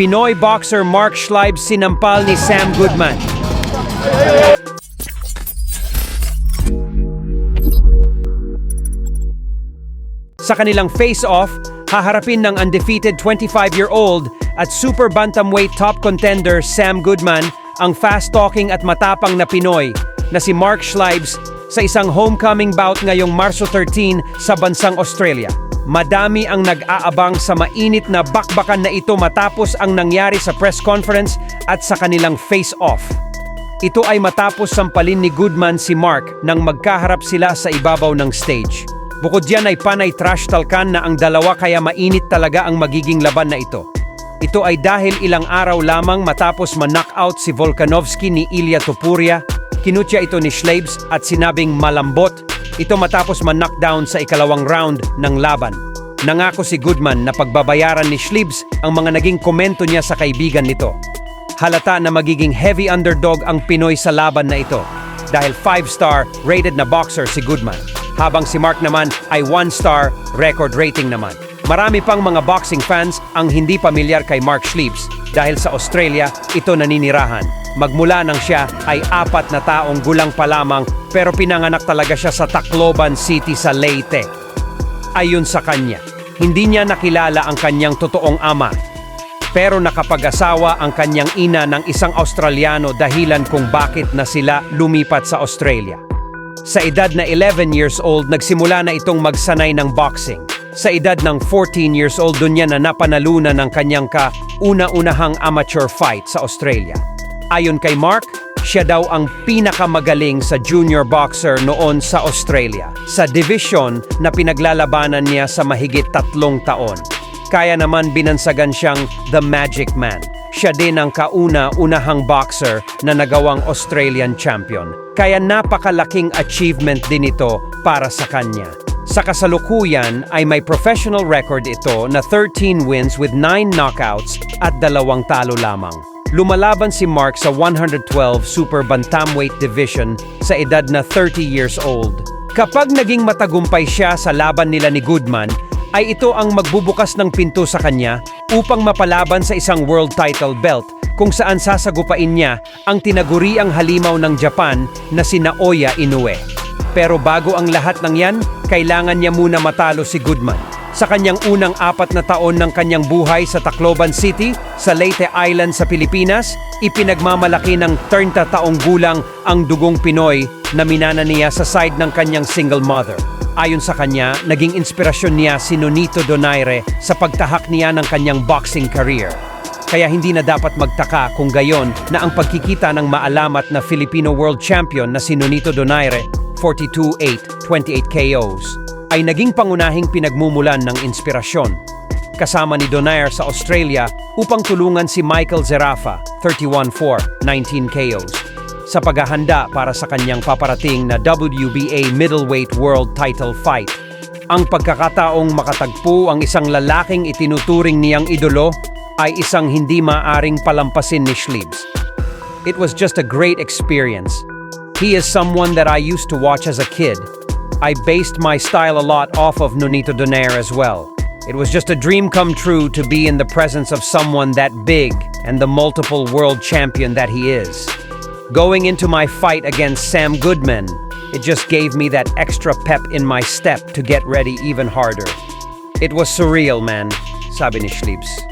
Pinoy boxer Mark Schleib sinampal ni Sam Goodman. Sa kanilang face-off, haharapin ng undefeated 25-year-old at super bantamweight top contender Sam Goodman ang fast-talking at matapang na Pinoy na si Mark Schleibs sa isang homecoming bout ngayong Marso 13 sa bansang Australia. Madami ang nag-aabang sa mainit na bakbakan na ito matapos ang nangyari sa press conference at sa kanilang face-off. Ito ay matapos sampalin ni Goodman si Mark nang magkaharap sila sa ibabaw ng stage. Bukod diyan ay panay trash talkan na ang dalawa kaya mainit talaga ang magiging laban na ito. Ito ay dahil ilang araw lamang matapos ma-knockout si Volkanovski ni Ilya Topuria, kinutya ito ni Schleibs at sinabing malambot. Ito matapos ma-knockdown sa ikalawang round ng laban. Nangako si Goodman na pagbabayaran ni Schleibs ang mga naging komento niya sa kaibigan nito. Halata na magiging heavy underdog ang Pinoy sa laban na ito dahil 5-star rated na boxer si Goodman. Habang si Mark naman ay 1-star record rating naman. Marami pang mga boxing fans ang hindi pamilyar kay Mark Schleibs dahil sa Australia ito naninirahan. Magmula nang siya ay apat na taong gulang pa lamang pero pinanganak talaga siya sa Tacloban City sa Leyte. Ayon sa kanya, hindi niya nakilala ang kanyang totoong ama pero nakapag-asawa ang kanyang ina ng isang Australiano dahilan kung bakit na sila lumipat sa Australia. Sa edad na 11 years old, nagsimula na itong magsanay ng boxing. Sa edad ng 14 years old, doon niya na napanalunan ng kanyang ka-una-unahang amateur fight sa Australia. Ayon kay Mark, siya daw ang pinakamagaling sa junior boxer noon sa Australia, sa division na pinaglalabanan niya sa mahigit tatlong taon. Kaya naman binansagan siyang The Magic Man. Siya din ang kauna-unahang boxer na nagawang Australian champion. Kaya napakalaking achievement din ito para sa kanya. Sa kasalukuyan ay may professional record ito na 13 wins with 9 knockouts at dalawang talo lamang. Lumalaban si Mark sa 112 Super Bantamweight Division sa edad na 30 years old. Kapag naging matagumpay siya sa laban nila ni Goodman, ay ito ang magbubukas ng pinto sa kanya upang mapalaban sa isang world title belt kung saan sasagupain niya ang tinaguriang halimaw ng Japan na si Naoya Inoue. Pero bago ang lahat ng yan, kailangan niya muna matalo si Goodman. Sa kanyang unang apat na taon ng kanyang buhay sa Tacloban City, sa Leyte Island sa Pilipinas, ipinagmamalaki ng 30 taong gulang ang dugong Pinoy na minana niya sa side ng kanyang single mother. Ayon sa kanya, naging inspirasyon niya si Nonito Donaire sa pagtahak niya ng kanyang boxing career. Kaya hindi na dapat magtaka kung gayon na ang pagkikita ng maalamat na Filipino World Champion na si Nonito Donaire, 42-8, 28 KOs, ay naging pangunahing pinagmumulan ng inspirasyon. Kasama ni Donaire sa Australia upang tulungan si Michael Zerafa, 31-4, 19 KOs, sa paghahanda para sa kanyang paparating na WBA Middleweight World Title Fight. Ang pagkakataong makatagpo ang isang lalaking itinuturing niyang idolo ay isang hindi maaring palampasin ni Schliebs. It was just a great experience. He is someone that I used to watch as a kid. I based my style a lot off of Nonito Donaire as well. It was just a dream come true to be in the presence of someone that big and the multiple world champion that he is. Going into my fight against Sam Goodman, it just gave me that extra pep in my step to get ready even harder. It was surreal, man, sabi ni Schliebs.